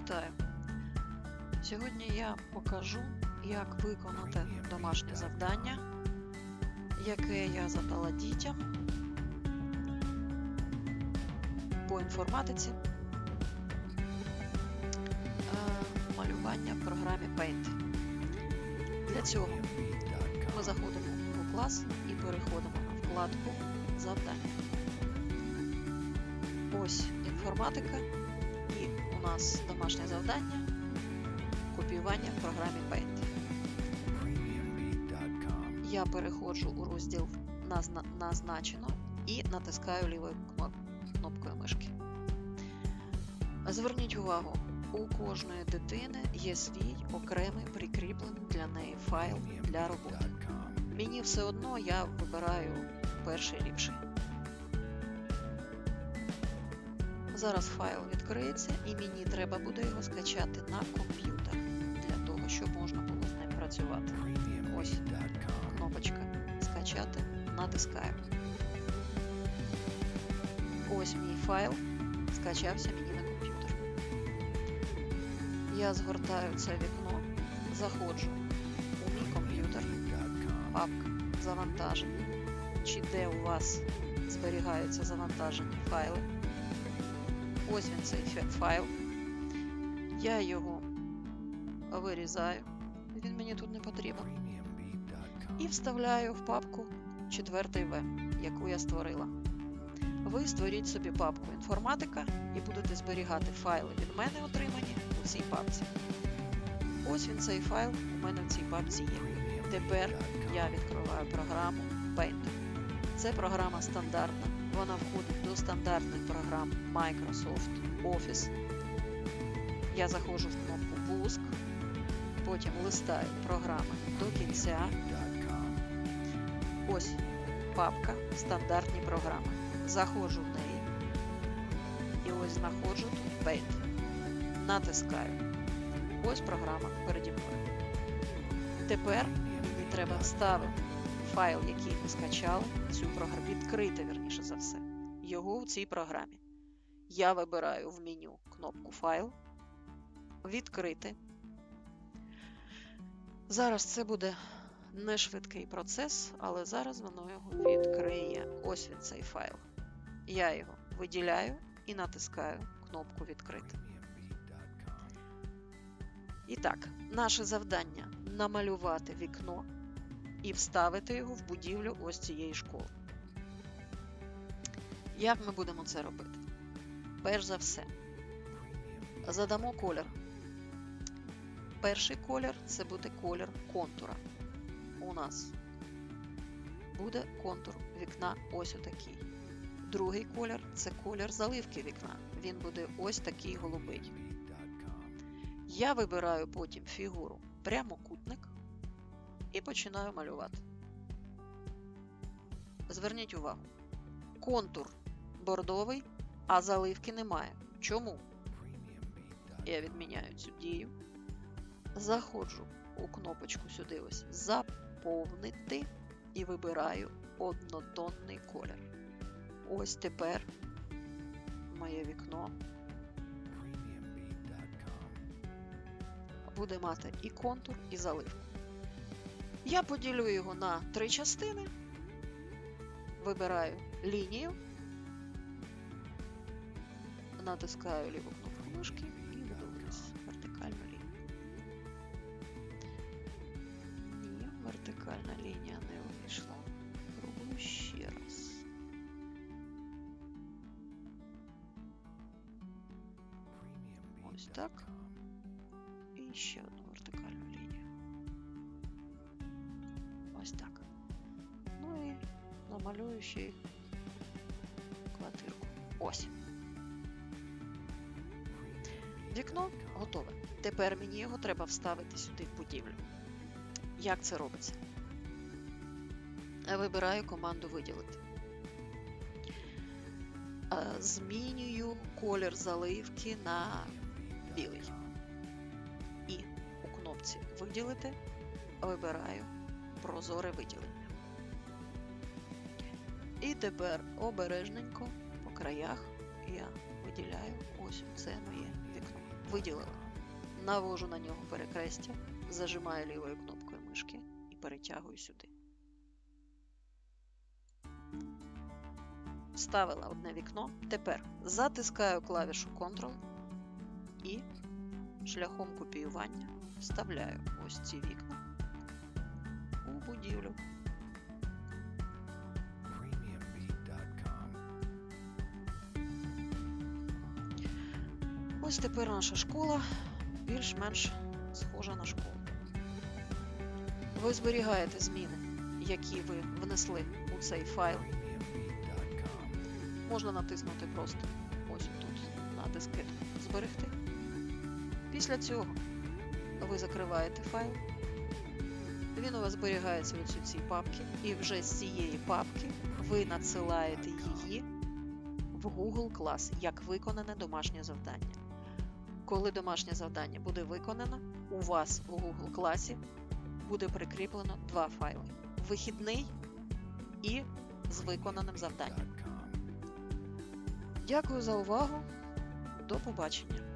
Вітаю! Сьогодні я покажу, як виконати домашнє завдання, яке я задала дітям по інформатиці. Е, Малювання в програмі Paint. Для цього ми заходимо у клас і переходимо на вкладку Завдання. Ось інформатика, у нас домашнє завдання копіювання в програмі Paint. Я переходжу у розділ Назначено і натискаю лівою кнопкою мишки. Зверніть увагу, у кожної дитини є свій окремий прикріплений для неї файл для роботи. Мені все одно я вибираю перший ліпший. Зараз файл відкриється і мені треба буде його скачати на комп'ютер для того, щоб можна було з ним працювати. Ось кнопочка скачати, натискаю. Ось мій файл скачався мені на комп'ютер. Я згортаю це вікно, заходжу у мій комп'ютер, папка завантаження, чи де у вас зберігаються завантажені файли. Ось він цей файл. Я його вирізаю, він мені тут не потрібен. І вставляю в папку 4 В, яку я створила. Ви створіть собі папку інформатика і будете зберігати файли від мене отримані у цій папці. Ось він цей файл у мене в цій папці є. Тепер я відкриваю програму Paint. Це програма стандартна. Вона входить до стандартних програм Microsoft Office. Я заходжу в кнопку Пуск, потім листаю програми до кінця. Ось папка Стандартні програми. Заходжу в неї. І ось знаходжу тут Paint. Натискаю. Ось програма переді мною. Тепер мені треба вставити файл, який ми скачали, цю програму, відкрити, верніше за все, його в цій програмі. Я вибираю в меню кнопку Файл, відкрити. Зараз це буде не швидкий процес, але зараз воно його відкриє. Ось він цей файл. Я його виділяю і натискаю кнопку Відкрити. І так, наше завдання намалювати вікно і вставити його в будівлю ось цієї школи. Як ми будемо це робити? Перш за все, задамо колір. Перший колір це буде колір контура. У нас буде контур вікна ось отакий. Другий колір це колір заливки вікна. Він буде ось такий голубий. Я вибираю потім фігуру прямокутник і починаю малювати. Зверніть увагу, контур бордовий, а заливки немає. Чому? Я відміняю цю дію. Заходжу у кнопочку сюди ось Заповнити і вибираю однотонний колір. Ось тепер моє вікно буде мати і контур, і заливку. Я поділю його на три частини, вибираю лінію, натискаю ліву кнопку мишки і видивлюсь вертикальну лінію. Ні, вертикальна лінія не вийшла. Пробую ще раз. Ось так. І ще одну й квартирку. Ось. Вікно готове. Тепер мені його треба вставити сюди в будівлю. Як це робиться? Вибираю команду виділити. Е, Змінюю колір заливки на білий. І у кнопці виділити вибираю прозоре виділення. І тепер обережненько по краях я виділяю ось це моє вікно. виділили. Навожу на нього перекрестя, зажимаю лівою кнопкою мишки і перетягую сюди. Вставила одне вікно. Тепер затискаю клавішу Ctrl і шляхом копіювання вставляю ось ці вікна Ось тепер наша школа більш-менш схожа на школу. Ви зберігаєте зміни, які ви внесли у цей файл. Можна натиснути просто ось тут на дискетку Зберегти. Після цього ви закриваєте файл. Він у вас зберігається у цій папці, і вже з цієї папки ви надсилаєте її в Google Class як виконане домашнє завдання. Коли домашнє завдання буде виконано, у вас у Google класі буде прикріплено два файли: вихідний і з виконаним завданням. Дякую за увагу. До побачення.